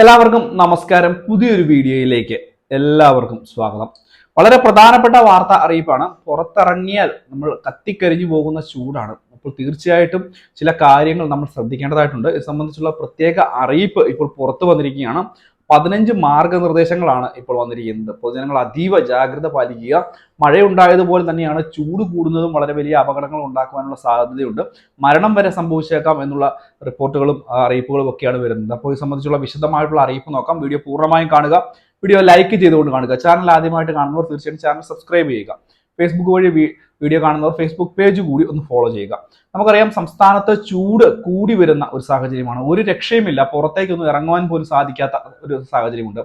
എല്ലാവർക്കും നമസ്കാരം. പുതിയൊരു വീഡിയോയിലേക്ക് എല്ലാവർക്കും സ്വാഗതം. വളരെ പ്രധാനപ്പെട്ട വാർത്ത അറിയിപ്പാണ്. പുറത്തിറങ്ങിയാൽ നമ്മൾ കത്തിക്കരിഞ്ഞു പോകുന്ന ചൂടാണ്. അപ്പോൾ തീർച്ചയായിട്ടും ചില കാര്യങ്ങൾ നമ്മൾ ശ്രദ്ധിക്കേണ്ടതായിട്ടുണ്ട്. ഇത് സംബന്ധിച്ചുള്ള പ്രത്യേക അറിയിപ്പ് ഇപ്പോൾ പുറത്തു വന്നിരിക്കുകയാണ്. പതിനഞ്ച് മാർഗനിർദ്ദേശങ്ങളാണ് ഇപ്പോൾ വന്നിരിക്കുന്നത്. പൊതുജനങ്ങൾ അതീവ ജാഗ്രത പാലിക്കുക. മഴയുണ്ടായതുപോലെ തന്നെയാണ് ചൂട് കൂടുന്നതും വളരെ വലിയ അപകടങ്ങൾ ഉണ്ടാക്കുവാനുള്ള സാധ്യതയുണ്ട്. മരണം വരെ സംഭവിച്ചേക്കാം എന്നുള്ള റിപ്പോർട്ടുകളും അറിയിപ്പുകളും ഒക്കെയാണ് വരുന്നത്. അപ്പോൾ ഇത് സംബന്ധിച്ചുള്ള വിശദമായിട്ടുള്ള അറിയിപ്പ് നോക്കാം. വീഡിയോ പൂർണമായും കാണുക. വീഡിയോ ലൈക്ക് ചെയ്തുകൊണ്ട് കാണുക. ചാനൽ ആദ്യമായിട്ട് കാണുന്നവർ തീർച്ചയായിട്ടും ചാനൽ സബ്സ്ക്രൈബ് ചെയ്യുക. ഫേസ്ബുക്ക് വഴി വീഡിയോ കാണുന്നവർ ഫേസ്ബുക്ക് പേജ് കൂടി ഒന്ന് ഫോളോ ചെയ്യുക. നമുക്കറിയാം സംസ്ഥാനത്ത് ചൂട് കൂടി വരുന്ന ഒരു സാഹചര്യമാണ്. ഒരു രക്ഷയുമില്ല. പുറത്തേക്കൊന്നും ഇറങ്ങുവാൻ പോലും സാധിക്കാത്ത ഒരു സാഹചര്യമുണ്ട്.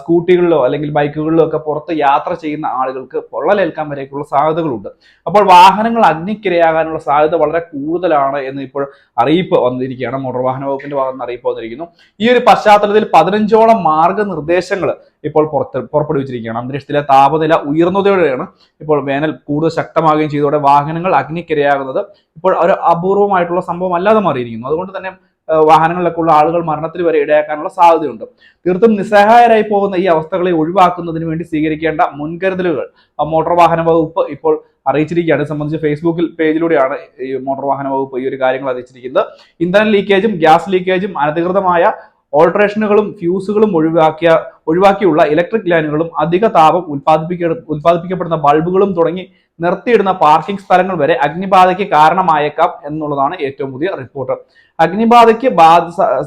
സ്കൂട്ടികളിലോ അല്ലെങ്കിൽ ബൈക്കുകളിലോ ഒക്കെ പുറത്ത് യാത്ര ചെയ്യുന്ന ആളുകൾക്ക് പൊള്ളലേൽക്കാൻ വരെയൊക്കെയുള്ള സാധ്യതകളുണ്ട്. അപ്പോൾ വാഹനങ്ങൾ അഗ്നിക്കിരയാകാനുള്ള സാധ്യത വളരെ കൂടുതലാണ് എന്ന് ഇപ്പോൾ അറിയിപ്പ് വന്നിരിക്കുകയാണ്. മോട്ടോർ വാഹന വകുപ്പിന്റെ ഭാഗത്ത് നിന്ന് അറിയിപ്പ് വന്നിരിക്കുന്നു. ഈ ഒരു പശ്ചാത്തലത്തിൽ പതിനഞ്ചോളം മാർഗനിർദ്ദേശങ്ങൾ ഇപ്പോൾ പുറത്ത് പുറപ്പെടുവിച്ചിരിക്കുകയാണ്. അന്തരീക്ഷത്തിലെ താപനില ഉയർന്നതോടെയാണ് ഇപ്പോൾ വേനൽ കൂടുതൽ ശക്തമാകുകയും ചെയ്തതോടെ വാഹനങ്ങൾ അഗ്നിക്കിരയാകുന്നത് ഇപ്പോൾ ഒരു അപൂർവമായിട്ടുള്ള സംഭവം അല്ലാതെ മാറിയിരിക്കുന്നു. അതുകൊണ്ട് തന്നെ വാഹനങ്ങളിലൊക്കെ ഉള്ള ആളുകൾ മരണത്തിൽ വരെ ഇടയാക്കാനുള്ള സാധ്യതയുണ്ട്. തീർത്തും നിസ്സഹായരായി പോകുന്ന ഈ അവസ്ഥകളെ ഒഴിവാക്കുന്നതിന് വേണ്ടി സ്വീകരിക്കേണ്ട മുൻകരുതലുകൾ. മോട്ടോർ വാഹന വകുപ്പ് ഇപ്പോൾ അറിയിച്ചിരിക്കുകയാണ്. സംബന്ധിച്ച് ഫേസ്ബുക്കിൽ പേജിലൂടെയാണ് ഈ മോട്ടോർ വാഹന വകുപ്പ് ഈ ഒരു കാര്യങ്ങൾ അറിയിച്ചിരിക്കുന്നത്. ഇന്ധന ലീക്കേജും ഗ്യാസ് ലീക്കേജും അനധികൃതമായ ഓൾട്രേഷനുകളും ഫ്യൂസുകളും ഒഴിവാക്കിയ ഒഴിവാക്കിയുള്ള ഇലക്ട്രിക് ലൈനുകളും അധിക താപം ഉൽപ്പാദിപ്പിക്ക ഉൽപ്പാദിപ്പിക്കപ്പെടുന്ന ബൾബുകളും തുടങ്ങി നിർത്തിയിടുന്ന പാർക്കിംഗ് സ്ഥലങ്ങൾ വരെ അഗ്നിബാധയ്ക്ക് കാരണമായേക്കാം എന്നുള്ളതാണ് ഏറ്റവും പുതിയ റിപ്പോർട്ട്. അഗ്നിബാധയ്ക്ക് ബാധ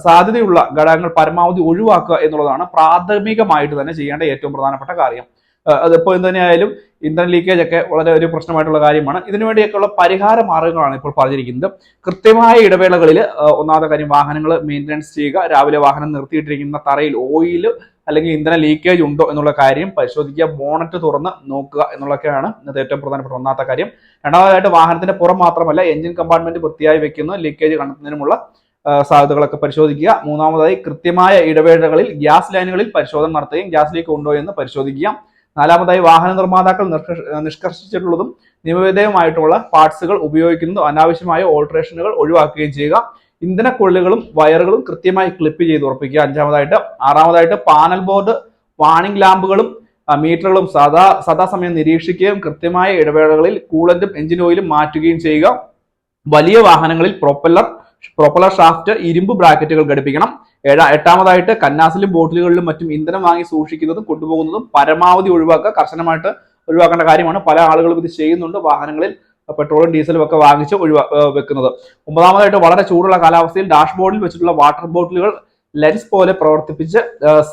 സാധ്യതയുള്ള ഘടകങ്ങൾ പരമാവധി ഒഴിവാക്കുക എന്നുള്ളതാണ് പ്രാഥമികമായിട്ട് തന്നെ ചെയ്യേണ്ട ഏറ്റവും പ്രധാനപ്പെട്ട കാര്യം. ഏഹ് അതിപ്പോ എന്ത് തന്നെയായാലും ഇന്ധന ലീക്കേജ് ഒക്കെ വളരെ ഒരു പ്രശ്നമായിട്ടുള്ള കാര്യമാണ്. ഇതിനുവേണ്ടിയൊക്കെയുള്ള പരിഹാര മാർഗങ്ങളാണ് ഇപ്പോൾ പറഞ്ഞിരിക്കുന്നത്. കൃത്യമായ ഇടവേളകളിൽ ഒന്നാമത്തെ കാര്യം വാഹനങ്ങൾ മെയിന്റനൻസ് ചെയ്യുക രാവിലെ വാഹനം നിർത്തിയിട്ടിരിക്കുന്ന തറയിൽ ഓയിൽ അല്ലെങ്കിൽ ഇന്ധന ലീക്കേജ് ഉണ്ടോ എന്നുള്ള കാര്യം പരിശോധിക്കുക ബോണറ്റ് തുറന്ന് നോക്കുക എന്നുള്ളതൊക്കെയാണ് ഇന്നത്തെ ഏറ്റവും പ്രധാനപ്പെട്ട ഒന്നാമത്തെ കാര്യം. രണ്ടാമതായിട്ട് വാഹനത്തിന്റെ പുറം മാത്രമല്ല എഞ്ചിൻ കമ്പാർട്ട്മെന്റ് വൃത്തിയായി വെക്കുന്ന ലീക്കേജ് കണ്ടെത്തുന്നതിനുമുള്ള സാധ്യതകളൊക്കെ പരിശോധിക്കുക. മൂന്നാമതായി കൃത്യമായ ഇടവേളകളിൽ ഗ്യാസ് ലൈനുകളിൽ പരിശോധന നടത്തുകയും ഗ്യാസ് ലീക്ക് ഉണ്ടോ എന്ന് പരിശോധിക്കുക. നാലാമതായി വാഹന നിർമ്മാതാക്കൾ നിഷ്കർഷ- നിഷ്കർഷിച്ചിട്ടുള്ളതും നിയമവിധേയമായിട്ടുള്ള പാർട്സുകൾ ഉപയോഗിക്കുന്നതും അനാവശ്യമായ ഓൾട്രേഷനുകൾ ഒഴിവാക്കുകയും ചെയ്യുക. ഇന്ധനക്കൊള്ളുകളും വയറുകളും കൃത്യമായി ക്ലിപ്പ് ചെയ്ത് ഉറപ്പിക്കുക. അഞ്ചാമതായിട്ട് ആറാമതായിട്ട് പാനൽ ബോർഡ് വാണിംഗ് ലാമ്പുകളും മീറ്ററുകളും സദാ സദാസമയം നിരീക്ഷിക്കുകയും കൃത്യമായ ഇടവേളകളിൽ കൂളന്റും എഞ്ചിൻ ഓയിലും മാറ്റുകയും ചെയ്യുക. വലിയ വാഹനങ്ങളിൽ പ്രൊപ്പല്ലർ പ്രൊപ്പല്ലർ ഷാഫ്റ്റ് ഇരുമ്പ് ബ്രാക്കറ്റുകൾ ഘടിപ്പിക്കണം. ഏഴാ എട്ടാമതായിട്ട് കന്നാസിലും ബോട്ടിലുകളിലും മറ്റും ഇന്ധനം വാങ്ങി സൂക്ഷിക്കുന്നതും കൊണ്ടുപോകുന്നതും പരമാവധി ഒഴിവാക്കുക. കർശനമായിട്ട് ഒഴിവാക്കേണ്ട കാര്യമാണ്. പല ആളുകളും ഇത് ചെയ്യുന്നുണ്ട്. വാഹനങ്ങളിൽ പെട്രോളും ഡീസലും ഒക്കെ വാങ്ങിച്ച് ഒഴിവാ വെക്കുന്നത്. ഒമ്പതാമതായിട്ട് വളരെ ചൂടുള്ള കാലാവസ്ഥയിൽ ഡാഷ്ബോർഡിൽ വെച്ചിട്ടുള്ള വാട്ടർ ബോട്ടിലുകൾ ലെൻസ് പോലെ പ്രവർത്തിപ്പിച്ച്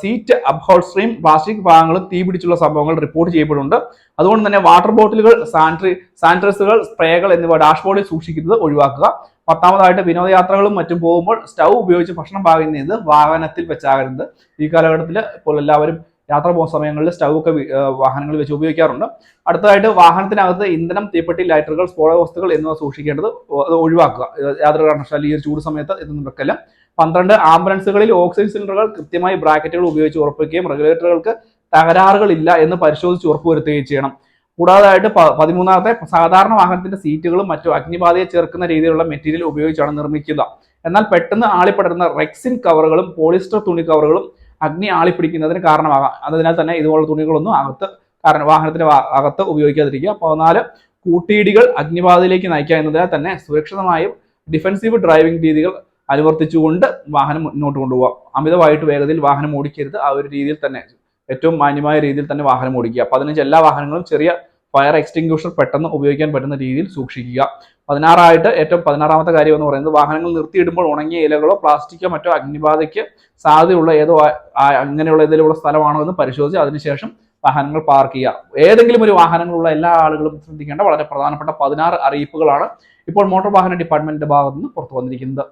സീറ്റ് അപ്ഹോൾസ്ട്രീം പ്ലാസ്റ്റിക് ഭാഗങ്ങളും തീപിടിച്ചുള്ള സംഭവങ്ങൾ റിപ്പോർട്ട് ചെയ്യപ്പെടുന്നുണ്ട്. അതുകൊണ്ട് തന്നെ വാട്ടർ ബോട്ടിലുകൾ സാനിറ്ററി സാനിറ്റൈസറുകൾ സ്പ്രേകൾ എന്നിവ ഡാഷ്ബോർഡിൽ സൂക്ഷിക്കുന്നത് ഒഴിവാക്കുക. പത്താമതായിട്ട് വിനോദയാത്രകളും മറ്റും പോകുമ്പോൾ സ്റ്റൗ ഉപയോഗിച്ച് ഭക്ഷണം പാകുന്നത് വാഹനത്തിൽ വെച്ചാകരുത്. ഈ കാലഘട്ടത്തിൽ ഇപ്പോൾ എല്ലാവരും യാത്ര പോകുന്ന സമയങ്ങളിൽ സ്റ്റൗ ഒക്കെ വാഹനങ്ങളിൽ വെച്ച് ഉപയോഗിക്കാറുണ്ട്. അടുത്തതായിട്ട് വാഹനത്തിനകത്ത് ഇന്ധനം തീപ്പെട്ടി ലൈറ്ററുകൾ സ്ഫോടക വസ്തുക്കൾ എന്നിവ സൂക്ഷിക്കേണ്ടത് ഒഴിവാക്കുക. യാതൊരു കാരണവശാലും ഈ ഒരു ചൂട് സമയത്ത് ഇതൊന്നും വെക്കല്ല. പന്ത്രണ്ട് ആംബുലൻസുകളിൽ ഓക്സിജൻ സിലിണ്ടറുകൾ കൃത്യമായി ബ്രാക്കറ്റുകൾ ഉപയോഗിച്ച് ഉറപ്പിക്കുകയും റെഗുലേറ്ററുകൾക്ക് തകരാറുകളില്ല എന്ന് പരിശോധിച്ച് ഉറപ്പുവരുത്തുകയും ചെയ്യണം. കൂടാതായിട്ട് പതിമൂന്നാമത്തെ സാധാരണ വാഹനത്തിന്റെ സീറ്റുകളും മറ്റും അഗ്നിബാധയെ ചേർക്കുന്ന രീതിയിലുള്ള മെറ്റീരിയൽ ഉപയോഗിച്ചാണ് നിർമ്മിക്കുക. എന്നാൽ പെട്ടെന്ന് ആളിപ്പടരുന്ന റെക്സിൻ കവറുകളും പോളിസ്റ്റർ തുണി കവറുകളും അഗ്നി ആളിപ്പിടിക്കുന്നതിന് കാരണമാകാം. അതിനാൽ തന്നെ ഇതുപോലുള്ള തുണികളൊന്നും അകത്ത് കാരണം വാഹനത്തിന്റെ അകത്ത് ഉപയോഗിക്കാതിരിക്കുക. പതിനാല് കൂട്ടിയിടികൾ അഗ്നിബാധയിലേക്ക് നയിക്കുക എന്നതിനാൽ തന്നെ സുരക്ഷിതമായും ഡിഫൻസീവ് ഡ്രൈവിംഗ് രീതികൾ അനുവർത്തിച്ചുകൊണ്ട് വാഹനം മുന്നോട്ട് കൊണ്ടുപോകാം അമിതമായിട്ട് വേഗതയിൽ വാഹനം ഓടിക്കരുത്. ആ ഒരു രീതിയിൽ തന്നെ ഏറ്റവും മാന്യമായ രീതിയിൽ തന്നെ വാഹനം ഓടിക്കുക. പതിനഞ്ച് എല്ലാ വാഹനങ്ങളും ചെറിയ ഫയർ എക്സ്റ്റിംഗ്വിഷർ പെട്ടെന്ന് ഉപയോഗിക്കാൻ പറ്റുന്ന രീതിയിൽ സൂക്ഷിക്കുക. പതിനാറായിട്ട് ഏറ്റവും പതിനാറാമത്തെ കാര്യം എന്ന് പറയുന്നത് വാഹനങ്ങൾ നിർത്തിയിടുമ്പോൾ ഉണങ്ങിയ ഇലകളോ പ്ലാസ്റ്റിക്കോ മറ്റോ അഗ്നിബാധയ്ക്ക് സാധ്യതയുള്ള ഏതോ അങ്ങനെയുള്ള ഏതെങ്കിലും സ്ഥലമാണോ എന്ന് പരിശോധിച്ച് അതിനുശേഷം വാഹനങ്ങൾ പാർക്ക് ചെയ്യുക. ഏതെങ്കിലും ഒരു വാഹനങ്ങളുള്ള എല്ലാ ആളുകളും ശ്രദ്ധിക്കേണ്ട വളരെ പ്രധാനപ്പെട്ട പതിനാറ് അറിയിപ്പുകളാണ് ഇപ്പോൾ മോട്ടോർ വാഹന ഡിപ്പാർട്ട്മെന്റിന്റെ ഭാഗത്തുനിന്ന് പുറത്തു വന്നിരിക്കുന്നത്.